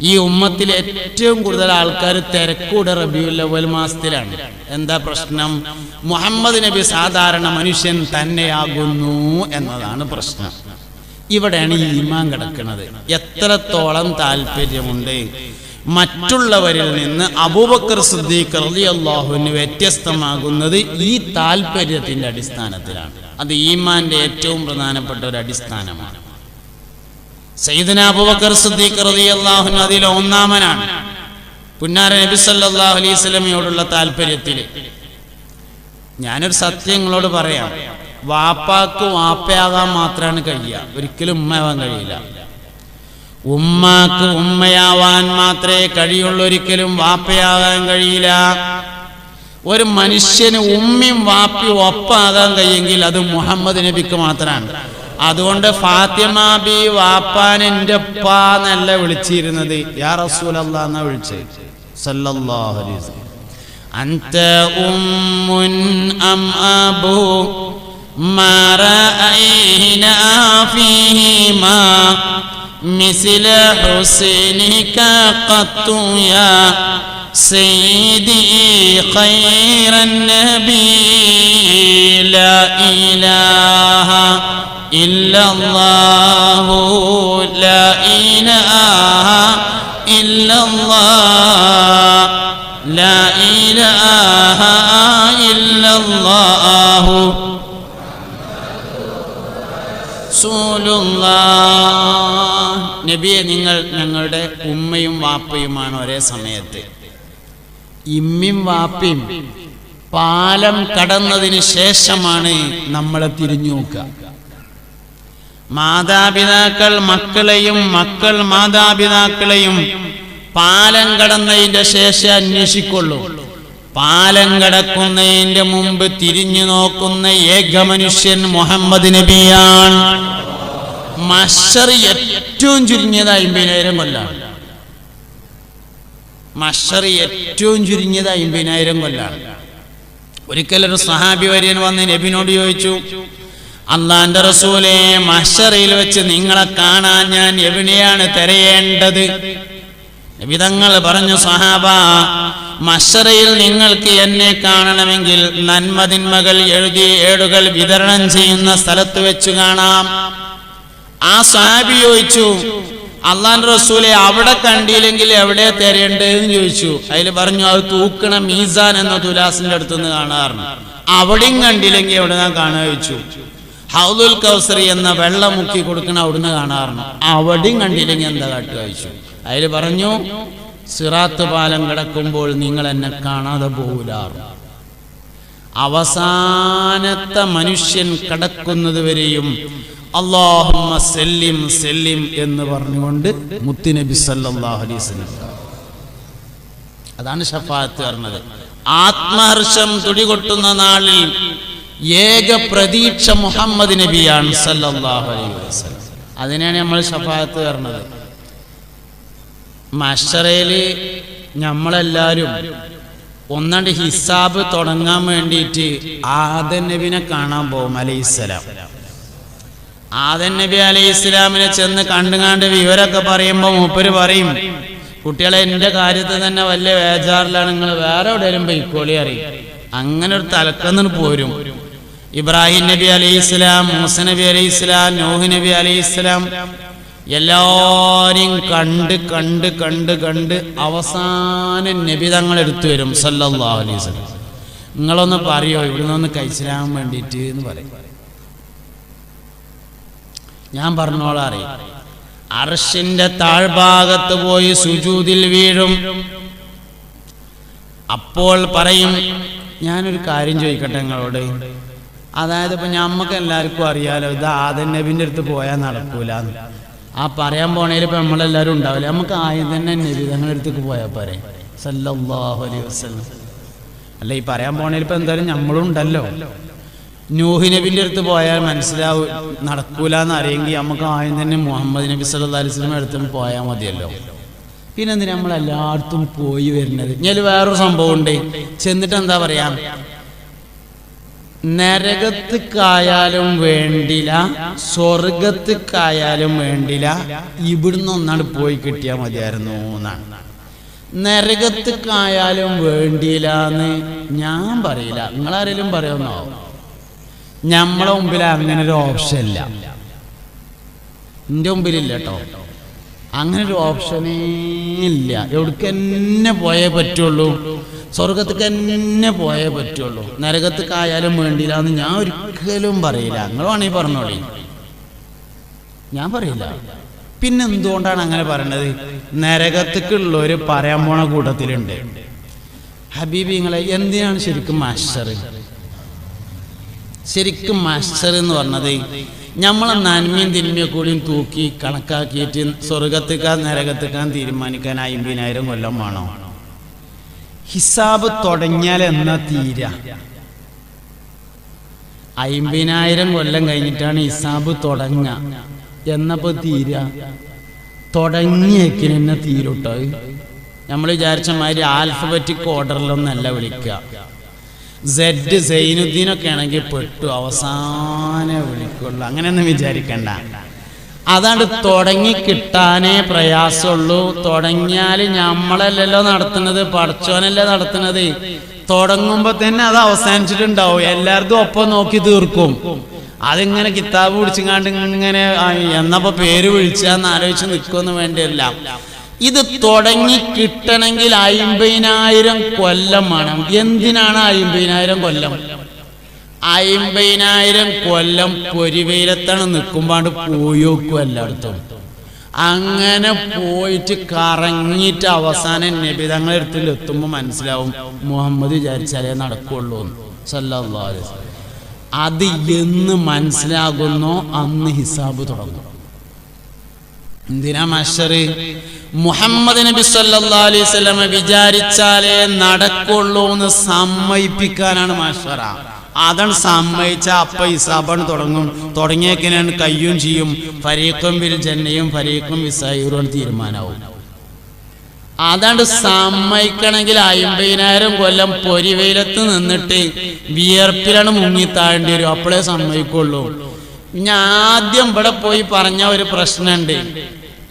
ഈ ഉമ്മത്തിൽ ഏറ്റവും കൂടുതൽ ആൾക്കാർ തിരക്കൂടെ റബിയുല്ലവൽ മാസത്തിലാണ്. എന്താ പ്രശ്നം? മുഹമ്മദ് നബി സാധാരണ മനുഷ്യൻ തന്നെയാകുന്നു എന്നതാണ് പ്രശ്നം. ഇവിടെയാണ് ഈ ഈമാൻ കിടക്കുന്നത്. എത്രത്തോളം താല്പര്യമുണ്ട്? മറ്റുള്ളവരിൽ നിന്ന് അബൂബക്കർ സിദ്ദീഖ് അള്ളാഹുവിന് വ്യത്യസ്തമാകുന്നത് ഈ താല്പര്യത്തിന്റെ അടിസ്ഥാനത്തിലാണ്. അത് ഈമാന്റെ ഏറ്റവും പ്രധാനപ്പെട്ട ഒരു അടിസ്ഥാനമാണ്. സയ്യിദന അബൂബക്കർ സിദ്ദീഖ് റളിയല്ലാഹു ഒന്നാമനാണ്. പുന്നാര നബി സല്ലല്ലാഹു അലൈഹി ഞാനൊരു സത്യം നിങ്ങളോട് പറയാം. വാപ്പാക്ക് വാപ്പയാകാൻ മാത്രമാണ് കഴിയുക ഒരിക്കലും ഉമ്മയാവാൻ കഴിയില്ല. ഉമ്മാക്ക് ഉമ്മയാവാൻ മാത്രമേ കഴിയുള്ളൂ. ഒരിക്കലും വാപ്പയാകാൻ കഴിയില്ല. ഒരു മനുഷ്യന് ഉമ്മയും വാപ്പിയും ഒപ്പാകാൻ കഴിയെങ്കിൽ അത് മുഹമ്മദ് നബിക്ക് മാത്രമാണ് അതുകൊണ്ട് ഫാത്തിമ ബി വാപ്പാൻ എൻ്റെ ഉപ്പാ എന്നല്ല വിളിച്ചിരുന്നത് യാ റസൂലല്ലാ എന്നാ വിളിച്ചത് സല്ലല്ലാഹു അലൈഹി വസല്ലം أنت أم أم أبو ما رأينا فيهما مثل حسنك قط يا سيدي خير النبي لا إله إلا الله لا إله إلا الله لا إله إلا الله റസൂലുള്ളാഹ്. നബിയെ നിങ്ങൾ ഞങ്ങളുടെ ഉമ്മയും വാപ്പയുമാണ് ഒരേ സമയത്ത് ഇമ്മിയും വാപ്പയും പാലം കടന്നതിന് ശേഷമാണ് നമ്മളെ തിരിഞ്ഞു നോക്കുക മാതാപിതാക്കൾ മക്കളെയും മക്കൾ മാതാപിതാക്കളെയും പാലം കടന്നതിന്റെ ശേഷം അന്വേഷിക്കുള്ളൂ. പാലം കടക്കുന്നതിന്റെ മുമ്പ് തിരിഞ്ഞു നോക്കുന്ന ഏക മനുഷ്യൻ മുഹമ്മദ് നബിയാണ്. മഷർ ഏറ്റവും ചുരുങ്ങിയത് അമ്പതിനായിരം കൊല്ലാണ് മഷർ ഏറ്റവും ചുരുങ്ങിയത് അമ്പതിനായിരം കൊല്ലാണ് ഒരിക്കലൊരു സഹാബി വര്യൻ വന്ന് നബിനോട് ചോദിച്ചു അള്ളാന്റെ റസൂലെ മഷറിൽ വെച്ച് നിങ്ങളെ കാണാൻ ഞാൻ എവിടെയാണ് തിരയേണ്ടത്? വിധങ്ങൾ പറഞ്ഞു സഹാബ മഷറയിൽ നിങ്ങൾക്ക് എന്നെ കാണണമെങ്കിൽ നന്മതിന്മകൾ എഴുതി ഏടുകൾ വിതരണം ചെയ്യുന്ന സ്ഥലത്ത് വെച്ച് കാണാം. ആ സാബി ചോദിച്ചു അള്ളാൻ റസൂലെ അവിടെ കണ്ടില്ലെങ്കിൽ എവിടെ എന്ന് ചോദിച്ചു. അതിൽ പറഞ്ഞു അത് തൂക്കണ മീസാൻ എന്ന തുലാസിന്റെ അടുത്തുനിന്ന് കാണാറുണ്ട്. അവിടെയും കണ്ടില്ലെങ്കിൽ എവിടെ ഞാൻ കാണാൻ ചോദിച്ചു. ഹൗദുൽ കൗസറി എന്ന വെള്ളം മുക്കി കൊടുക്കണ അവിടുന്ന് കാണാറുണ്ട്. അവിടെയും കണ്ടില്ലെങ്കിൽ എന്താ കാട്ടു കഴിച്ചു അതിൽ പറഞ്ഞു സിറാത്ത് പാലം കിടക്കുമ്പോൾ നിങ്ങൾ എന്നെ കാണാതെ പോകൂലാറ് അവസാനത്തെ മനുഷ്യൻ കടക്കുന്നത് വരെയും അള്ളാഹുമ്മ സെല്ലിം സെല്ലിം എന്ന് പറഞ്ഞുകൊണ്ട് മുത്തുനബി വസല്ലം. അതാണ് ഷഫാത്ത് പറഞ്ഞത്. ആത്മഹർഷം തുടികൊട്ടുന്ന നാളിൽ ഏക പ്രതീക്ഷ മുഹമ്മദ് നബിയാണ് സല്ലല്ലാഹു അലൈഹി വസല്ലം. അതിനാണ് നമ്മൾ ഷഫാത്ത് പറഞ്ഞത്. മഷറയിൽ നമ്മളെല്ലാരും ഒന്നാണ്ട് ഹിസാബ് തുടങ്ങാൻ വേണ്ടിയിട്ട് ആദൻ നബിനെ കാണാൻ പോകും അലൈഹി സ്വലാം. ആദൻ നബി അലൈഹി ഇസ്ലാമിനെ ചെന്ന് കണ്ടുകാണ്ട് വിവരമൊക്കെ പറയുമ്പോൾ മൂപ്പര് പറയും കുട്ടികളെ എന്റെ കാര്യത്തിൽ തന്നെ വലിയ വേജാറിലാണ് നിങ്ങൾ വേറെ എവിടെയെങ്കിലും പൊയ്ക്കോളി അറിയും അങ്ങനെ ഒരു തലക്കന്നിന് പോരും. ഇബ്രാഹിം നബി അലൈഹി ഇസ്ലാം മൂസ നബി അലൈഹി ഇസ്ലാം നോഹ് നബി അലൈഹി ഇസ്ലാം എല്ലാരെയും കണ്ട് കണ്ട് കണ്ട് കണ്ട് അവസാന നബി തങ്ങൾ എടുത്തു വരും. അലൈഹി വസല്ലം. നിങ്ങളൊന്ന് പറയോ? ഇവിടുന്ന് ഒന്ന് കഴിച്ചിരാൻ വേണ്ടിയിട്ട് എന്ന് പറയും. ഞാൻ പറഞ്ഞോളാം അറിയാം. അർഷിന്റെ താഴ്ഭാഗത്ത് പോയി സുജൂതിൽ വീഴും. അപ്പോൾ പറയും ഞാനൊരു കാര്യം ചോദിക്കട്ടെ നിങ്ങളോട്? അതായത് ഇപ്പം ഞമ്മക്ക് എല്ലാവർക്കും അറിയാലോ ഇത് ആദൻ നബിന്റെ അടുത്ത് പോയാൽ നടക്കൂല ആ പറയാൻ പോണേൽ ഇപ്പം നമ്മളെല്ലാവരും ഉണ്ടാവില്ല? നമുക്ക് ആദ്യം തന്നെ നബി തങ്ങളുടെ അടുത്തേക്ക് പോയാൽ പോരെ. സല്ലല്ലാഹു അലൈഹി വസല്ലം. അല്ല ഈ പറയാൻ പോണേൽ ഇപ്പം എന്തായാലും നമ്മളും ഉണ്ടല്ലോ. നൂഹി നബിന്റെ അടുത്ത് പോയാൽ മനസ്സിലാവും നടക്കൂല എന്ന് അറിയെങ്കിൽ നമുക്ക് ആദ്യം തന്നെ മുഹമ്മദ് നബി സല്ലാ അലൈഹി വസല്ലം അടുത്തും പോയാൽ മതിയല്ലോ. പിന്നെ എല്ലായിടത്തും പോയി വരുന്നത്? ഞാൻ വേറൊരു സംഭവം ഉണ്ട്. ചെന്നിട്ട് എന്താ പറയാ? നരകത്തിക്കായാലും വേണ്ടില്ല സ്വർഗത്തിക്കായാലും വേണ്ടില്ല. ഇവിടുന്ന് ഒന്നാണ് പോയി കിട്ടിയാൽ മതിയായിരുന്നു എന്നാണ്. നരകത്തിക്കായാലും വേണ്ടിയില്ല എന്ന് ഞാൻ പറയില്ല. നിങ്ങളാരെങ്കിലും പറയുന്നോ? നമ്മളെ മുമ്പിൽ അങ്ങനെ ഒരു ഓപ്ഷൻ ഇല്ല. എന്റെ മുമ്പിലില്ല കേട്ടോ അങ്ങനെ ഒരു ഓപ്ഷനേ ഇല്ല. എവിടേക്ക് തന്നെ പോയേ പറ്റുള്ളൂ. സ്വർഗത്തേക്ക് തന്നെ പോയേ പറ്റുള്ളൂ. നരകത്തേക്കായാലും വേണ്ടില്ല എന്ന് ഞാൻ ഒരിക്കലും പറയില്ല. നിങ്ങൾ വേണമെങ്കിൽ പറഞ്ഞോളി. ഞാൻ പറയില്ല. പിന്നെ എന്തുകൊണ്ടാണ് അങ്ങനെ പറയണത്? നരകത്തേക്കുള്ളവര് പറയാൻ പോണ കൂട്ടത്തിലുണ്ട്. ഹബീബിങ്ങളെ എന്തിനാണ് ശരിക്കും മാസ്റ്റർ ശരിക്കും മാസ്റ്റർ എന്ന് പറഞ്ഞത് നമ്മളെ നന്മയും തിന്മയും കൂടിയും തൂക്കി കണക്കാക്കിയിട്ട് സ്വർഗത്തേക്കാൻ നരകത്തേക്കാൻ തീരുമാനിക്കാൻ അമ്പതിനായിരം കൊല്ലം വേണോ. ഹിസാബ് തുടങ്ങിയാൽ എന്നാ തീര? അയിമ്പതിനായിരം കൊല്ലം കഴിഞ്ഞിട്ടാണ് ഹിസാബ് തുടങ്ങ എന്നപ്പോ തീര? തുടങ്ങിയേക്കിന് എന്നെ തീരുട്ടോ? നമ്മൾ വിചാരിച്ച മാതിരി ആൽഫബറ്റിക് ഓർഡറിലൊന്നല്ല വിളിക്കുക. സെഡ് സൈനുദ്ദീനൊക്കെ ആണെങ്കിൽ പെട്ടു. അവസാനം വിളിക്കുള്ളൂ. അങ്ങനെയൊന്നും വിചാരിക്കണ്ട. അതാണ്ട് തുടങ്ങി കിട്ടാനേ പ്രയാസമുള്ളൂ. തുടങ്ങിയാൽ നമ്മളല്ലല്ലോ നടത്തുന്നത് പഠിച്ചോനല്ലേ നടത്തുന്നത്. തുടങ്ങുമ്പോ തന്നെ അത് അവസാനിച്ചിട്ടുണ്ടാവും. എല്ലാവർക്കും ഒപ്പം നോക്കി തീർക്കും. അതിങ്ങനെ കിതാബ് പിടിച്ചിങ്ങാണ്ട് ഇങ്ങനെ എന്നപ്പോ പേര് വിളിച്ചാന്ന് ആലോചിച്ച് നിൽക്കുമെന്ന് വേണ്ടിയല്ല. ഇത് തുടങ്ങി കിട്ടണമെങ്കിൽ അയിമ്പതിനായിരം കൊല്ലം വേണം. എന്തിനാണ് അയിമ്പതിനായിരം കൊല്ലം? അയിമ്പതിനായിരം കൊല്ലം പൊരിവെയിലത്താണ് നിൽക്കുമ്പാണ്ട് പോയോക്കും എല്ലായിടത്തും. അങ്ങനെ പോയിട്ട് കറങ്ങിയിട്ട് അവസാനം നബിതങ്ങളെ അടുത്തിൽ എത്തുമ്പോൾ മനസ്സിലാവും മുഹമ്മദ് വിചാരിച്ചാലേ നടക്കുള്ളൂ സല്ലാ അത് എന്ന് മനസ്സിലാകുന്നോ അന്ന് ഹിസാബ് തുടങ്ങും. എന്തിനാ മഷറ് മുഹമ്മദ് നബി സല്ലാ അലൈഹി വസല്ലം വിചാരിച്ചാലേ നടക്കുള്ളൂ എന്ന് സമ്മതിപ്പിക്കാനാണ് മാസ്റ്ററ. അതാണ് സമ്മതിച്ച അപ്പ ഇസാബൺ തുടങ്ങും. തുടങ്ങിയേക്കിനാണ് കയ്യും ചെയ്യും. ഫരീഖും വിൽ ജന്നയും ഫരീഖും വിസായിറും തീരുമാനമാവും അതാണ്ട് സമ്മതിക്കണമെങ്കിൽ അമ്പതിനായിരം കൊല്ലം പൊരിവെയിലത്ത് നിന്നിട്ട് വിയർപ്പിലാണ് മുങ്ങി താഴേണ്ടി വരും. അപ്പോഴേ സമ്മതിക്കുള്ളൂ. ഞാൻ ആദ്യം ഇവിടെ പോയി പറഞ്ഞ ഒരു പ്രശ്നമുണ്ട്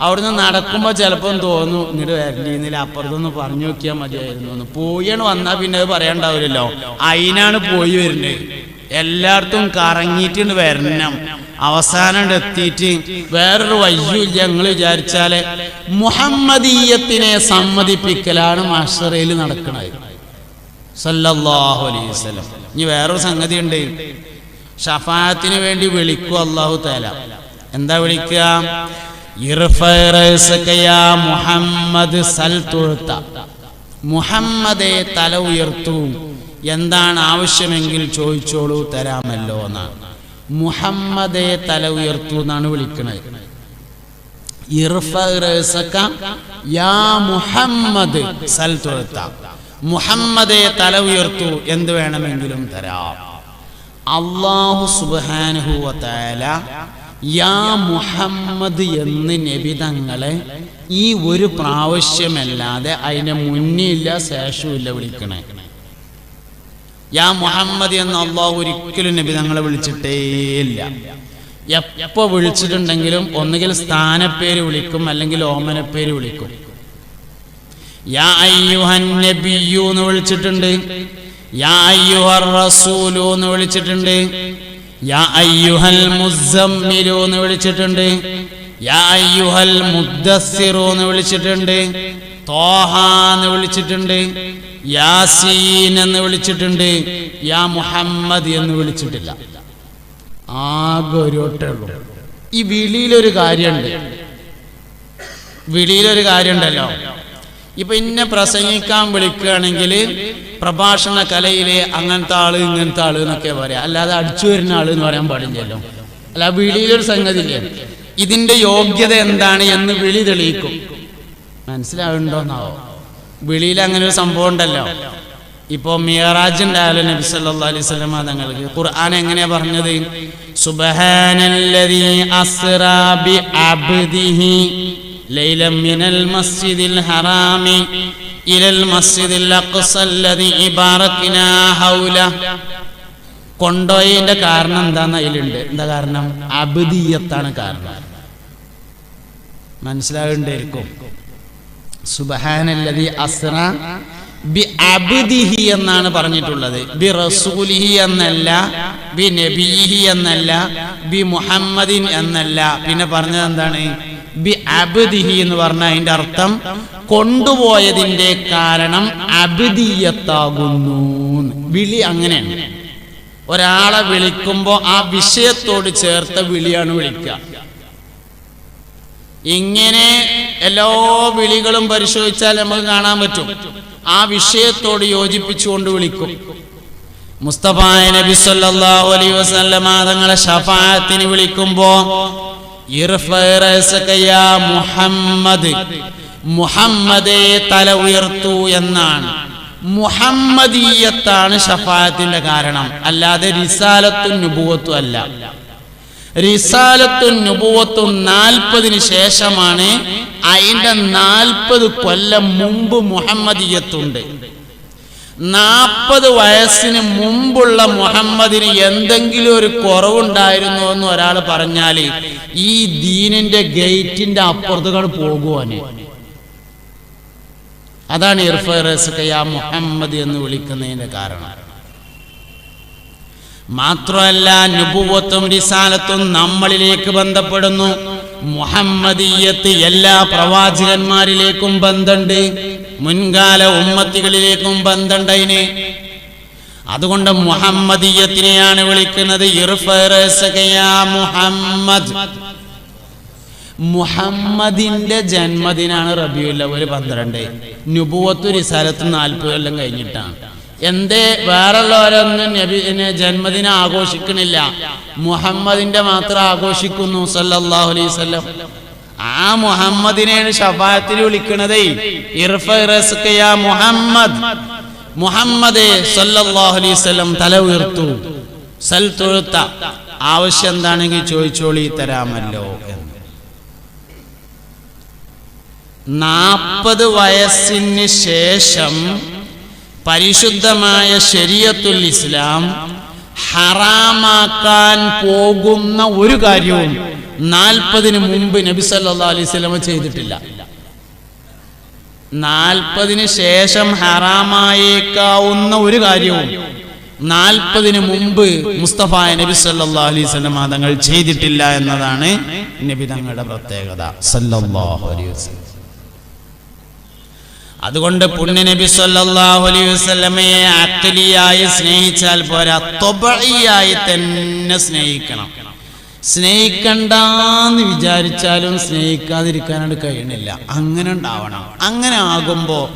അവിടുന്ന് നടക്കുമ്പോൾ ചിലപ്പം തോന്നും ഇങ്ങോട്ട് വരണ്ടിന്നില്ല അപ്പുറത്തൊന്ന് പറഞ്ഞു നോക്കിയാൽ മതിയായിരുന്നു എന്ന്. പോയാണ് വന്നാൽ പിന്നെ അത് പറയാണ്ടാവില്ലല്ലോ. അതിനാണ് പോയി വരുന്നത്. എല്ലായിടത്തും കറങ്ങിയിട്ടുണ്ട് വരണം. അവസാനം എത്തിയിട്ട് വേറൊരു വയ്യൂല്ല ഞങ്ങൾ വിചാരിച്ചാൽ മുഹമ്മദീയത്തിനെ സമ്മതിപ്പിക്കലാണ് മാഷറയിൽ നടക്കുന്നത് സല്ലല്ലാഹു അലൈഹി വസല്ലം. ഇനി വേറൊരു സംഗതി ഉണ്ട് ഷഫാത്തിന് വേണ്ടി വിളിക്കും അള്ളാഹു തല എന്താ വിളിക്കുക? മുഹമ്മദ് സൽ തുഴ്ത്ത മുഹമ്മദെ തല ഉയർത്തു. എന്താണ് ആവശ്യമെങ്കിൽ ചോദിച്ചോളൂ തരാമല്ലോ എന്നാണ് മുഹമ്മദെ തല ഉയർത്തു എന്നാണ് വിളിക്കുന്നത് മുഹമ്മദ് മുഹമ്മദെ തല ഉയർത്തു എന്ത് വേണമെങ്കിലും തരാം. അള്ളാഹു സുബ്ഹാനഹു വതആല യാ മുഹമ്മദ് എന്ന് നബിതങ്ങളെ ഈ ഒരു പ്രാവശ്യമല്ലാതെ അതിന് മുന്നില്ല ശേഷമില്ല വിളിക്കണേ. യാ മുഹമ്മദ് എന്ന അള്ളാഹു ഒരിക്കലും നബി തങ്ങളെ വിളിച്ചിട്ടേ ഇല്ല. എപ്പോ വിളിച്ചിട്ടുണ്ടെങ്കിലും ഒന്നുകിൽ സ്ഥാനപ്പേര് വിളിക്കും അല്ലെങ്കിൽ ഓമനപ്പേര് വിളിക്കും. യാ എന്ന് വിളിച്ചിട്ടുണ്ട്. യാ അയ്യുഹർ റസൂലു എന്ന് വിളിച്ചിട്ടുണ്ട്. യാ അയ്യുഹൽ മുസമ്മിലു എന്ന് വിളിച്ചിട്ടുണ്ട്. യാ അയ്യുഹൽ മുദ്ദസ്സിറു എന്ന് വിളിച്ചിട്ടുണ്ട്. തോഹ എന്ന് വിളിച്ചിട്ടുണ്ട്. യാസീൻ എന്ന് വിളിച്ചിട്ടുണ്ട്. യാ മുഹമ്മദ് എന്ന് വിളിച്ചിട്ടില്ല. ആകെ ഒരു ഒട്ടേ ഉള്ളൂ ഈ വിളിയിലൊരു കാര്യമുണ്ട്. വിളിയിലൊരു കാര്യമുണ്ടല്ലോ. ഇപ്പൊ ഇന്നെ പ്രസംഗിക്കാൻ വിളിക്കുകയാണെങ്കിൽ പ്രഭാഷണ കലയിലെ അങ്ങനത്തെ ആൾ ഇങ്ങനത്തെ ആൾ എന്നൊക്കെ പറയാം. അല്ലാതെ അടിച്ചു വരുന്ന ആൾ എന്ന് പറയാൻ പാടില്ലല്ലോ. അല്ല വിളിയിലൊരു സംഗതി ഇല്ലേ? ഇതിന്റെ യോഗ്യത എന്താണ് എന്ന് വിളി തെളിയിക്കും. മനസ്സിലാവുണ്ടോന്നാവോ വിളിയിൽ അങ്ങനെ ഒരു സംഭവം ഉണ്ടല്ലോ. ഇപ്പോ മിയറാജ് നബി സല്ലല്ലാഹു അലൈഹി വസല്ലം തങ്ങൾക്ക് ഖുർആൻ എങ്ങനെയാ പറഞ്ഞത്? സുബ്ഹാനല്ലദീ അസ്റാ ബി അബ്ദിഹി ലൈലം من മസ്ജിദിൽ ഹറാമി ഇലൽ മസ്ജിദിൽ الأقصى الذي باركنا ഹൗല. കൊണ്ടോയതിന്റെ കാരണം എന്താന്ന് അതിലുണ്ട്. എന്താ കാരണം? അബദിയത്താണ് കാരണം. മനസ്സിലാകണ്ടായിരിക്കും സുബഹാനല്ലതി അസ്ര ബി അബ്ദിഹി എന്നാണ് പറഞ്ഞിട്ടുള്ളത്. ബി റസൂലിഹി എന്നല്ല ബി നബീഹി എന്നല്ല ബി മുഹമ്മദിൻ എന്നല്ല. പിന്നെ പറഞ്ഞത് എന്താണ് ബി അബ്ദിഹി എന്ന് പറഞ്ഞാൽ അതിന്റെ അർത്ഥം കൊണ്ടുപോയതിന്റെ കാരണം അബ്ദീയത്താകുന്നു വിളി അങ്ങനെയാണ്. ഒരാളെ വിളിക്കുമ്പോ ആ വിഷയത്തോട് ചേർത്ത വിളിയാണ് വിളിക്കുക. ഇങ്ങനെ എല്ലാ വിളികളും പരിശോധിച്ചാൽ നമുക്ക് കാണാൻ പറ്റും. ആ വിഷയത്തോട് യോജിപ്പിച്ചുകൊണ്ട് വിളിക്കും. മുസ്തഫായ നബി സല്ലല്ലാഹു അലൈഹി വസല്ലമ തങ്ങളെ ഷഫാഅത്തിന് വിളിക്കുമ്പോ ഇർഫഅ റഅസക യാ മുഹമ്മദ്. മുഹമ്മദേ തല ഉയർത്തു എന്നാണ്. മുഹമ്മദീയത്താണ് ഷഫായത്തിന്റെ കാരണം. അല്ലാതെ റിസാലത്തും നുപൂവത്തും അല്ല. റിസാലത്തും നുപൂവത്തും നാൽപ്പതിന് ശേഷമാണ് അതിന്റെ നാൽപ്പത് കൊല്ലം മുമ്പ് മുഹമ്മദീയത്തുണ്ട്. നാൽപ്പത് വയസ്സിന് മുമ്പുള്ള മുഹമ്മദിന് എന്തെങ്കിലും ഒരു കുറവുണ്ടായിരുന്നു എന്ന് ഒരാൾ പറഞ്ഞാൽ ഈ ദീനിന്റെ ഗേറ്റിന്റെ അപ്പുറത്തുകൾ പോകുവാന് അതാണ് ഇർഫറസ്കയ മുഹമ്മദ് എന്ന് വിളിക്കുന്നതിന്റെ കാരണം. മാത്രമല്ല നുപുവത്തും റിസാലത്തും നമ്മളിലേക്ക് ബന്ധപ്പെടുന്നു. മുഹമ്മദീയത്ത് എല്ലാ പ്രവാചകന്മാരിലേക്കും ബന്ധമുണ്ട്. മുൻകാല ഉമ്മത്തികളിലേക്കും ബന്ധമുണ്ട് അതിന് അതുകൊണ്ട് മുഹമ്മദീയത്തിനെയാണ് വിളിക്കുന്നത് മുഹമ്മദ്. മുഹമ്മദിന്റെ ജന്മദിനാണ് റബിയുല്ല ഒരു പന്ത്രണ്ട്. നുബുവത്തു റിസാലത്ത് നാൽപ്പത് കൊല്ലം കഴിഞ്ഞിട്ടാണ് എന്തേ വേറുള്ളവരൊന്നും നബിനെ ജന്മദിനം ആഘോഷിക്കണില്ല. മുഹമ്മദിന്റെ മാത്രം ആഘോഷിക്കുന്നു വസല്ലം. ആ മുഹമ്മദിനെയാണ് ഷഫായത്തിൽ വിളിക്കണതേ. ഇർഫ മുഹമ്മദ്. മുഹമ്മദേ തല ഉയർത്തു. സൽ ആവശ്യം എന്താണെങ്കിൽ ചോദിച്ചോളി തരാമല്ലോ എന്ന്. നാൽപ്പത് വയസ്സിന് ശേഷം പരിശുദ്ധമായ ശരീഅത്തുൽ ഇസ്ലാം ഹറാമാക്കാൻ പോകുന്ന ഒരു കാര്യവും നാൽപ്പതിന് മുമ്പ് നബി സല്ലാ അലൈഹി ചെയ്തിട്ടില്ല. നാൽപ്പതിന് ശേഷം ഹറാമായേക്കാവുന്ന ഒരു കാര്യവും നാൽപ്പതിന് മുമ്പ് മുസ്തഫ നബി സല്ലാ അലൈഹി വസല്ലമ തങ്ങൾ ചെയ്തിട്ടില്ല എന്നതാണ് നബി തങ്ങളുടെ പ്രത്യേകത. സല്ലാഹു അലൈഹി അതുകൊണ്ട് പുണ്യനബി സല്ലല്ലാഹു അലൈഹി വസല്ലമയെ അഖലിയായി സ്നേഹിച്ചാൽ പോരാ തൊബിയായി തന്നെ സ്നേഹിക്കണം. സ്നേഹിക്കണ്ടെന്ന് വിചാരിച്ചാലും സ്നേഹിക്കാതിരിക്കാനായിട്ട് കഴിയണില്ല. അങ്ങനെ ഉണ്ടാവണം. അങ്ങനെ ആകുമ്പോൾ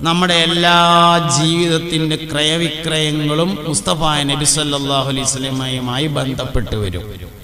നമ്മുടെ എല്ലാ ജീവിതത്തിന്റെ ക്രയവിക്രയങ്ങളും മുസ്തഫായ നബി സല്ലല്ലാഹു അലൈഹി വസല്ലമയുമായി ബന്ധപ്പെട്ട് വരും.